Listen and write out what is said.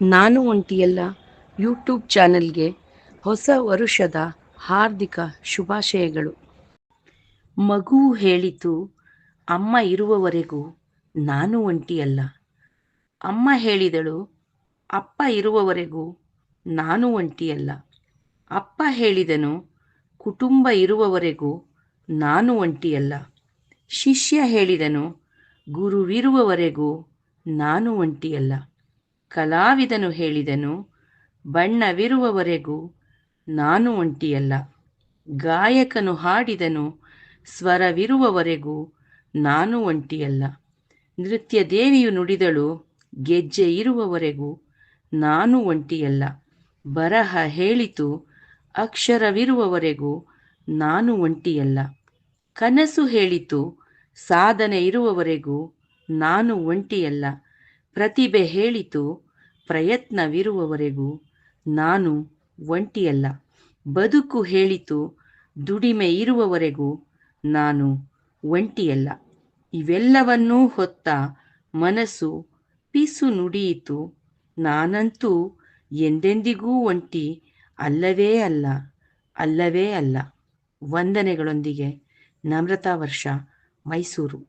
ನಾನು ಒಂಟಿಯಲ್ಲ ಯೂಟ್ಯೂಬ್ ಚಾನೆಲ್ಗೆ ಹೊಸ ವರುಷದ ಹಾರ್ದಿಕ ಶುಭಾಶಯಗಳು. ಮಗು ಹೇಳಿತು ಅಮ್ಮ ಇರುವವರೆಗೂ ನಾನು ಒಂಟಿಯಲ್ಲ. ಅಮ್ಮ ಹೇಳಿದಳು, ಅಪ್ಪ ಇರುವವರೆಗೂ ನಾನು ಒಂಟಿಯಲ್ಲ. ಅಪ್ಪ ಹೇಳಿದನು, ಕುಟುಂಬ ಇರುವವರೆಗೂ ನಾನು ಒಂಟಿಯಲ್ಲ. ಶಿಷ್ಯ ಹೇಳಿದನು, ಗುರುವಿರುವವರೆಗೂ ನಾನು ಒಂಟಿಯಲ್ಲ. ಕಲಾವಿದನು ಹೇಳಿದನು, ಬಣ್ಣವಿರುವವರೆಗೂ ನಾನು ಒಂಟಿಯಲ್ಲ. ಗಾಯಕನು ಹಾಡಿದನು, ಸ್ವರವಿರುವವರೆಗೂ ನಾನು ಒಂಟಿಯಲ್ಲ. ನೃತ್ಯ ದೇವಿಯು ನುಡಿದಳು, ಗೆಜ್ಜೆ ಇರುವವರೆಗೂ ನಾನು ಒಂಟಿಯಲ್ಲ. ಬರಹ ಹೇಳಿತು, ಅಕ್ಷರವಿರುವವರೆಗೂ ನಾನು ಒಂಟಿಯಲ್ಲ. ಕನಸು ಹೇಳಿತು, ಸಾಧನೆ ಇರುವವರೆಗೂ ನಾನು ಒಂಟಿಯಲ್ಲ. ಪ್ರತಿಭೆ ಹೇಳಿತು, ಪ್ರಯತ್ನವಿರುವವರೆಗೂ ನಾನು ಒಂಟಿಯಲ್ಲ. ಬದುಕು ಹೇಳಿತು, ದುಡಿಮೆ ಇರುವವರೆಗೂ ನಾನು ಒಂಟಿಯಲ್ಲ. ಇವೆಲ್ಲವನ್ನೂ ಹೊತ್ತ ಮನಸ್ಸು ಪಿಸು ನುಡಿಯಿತು. ನಾನಂತೂ ಎಂದೆಂದಿಗೂ ಒಂಟಿ ಅಲ್ಲವೇ ಅಲ್ಲ ಅಲ್ಲವೇ ಅಲ್ಲ. ವಂದನೆಗಳೊಂದಿಗೆ ನಮ್ರತಾ ವರ್ಷ ಮೈಸೂರು.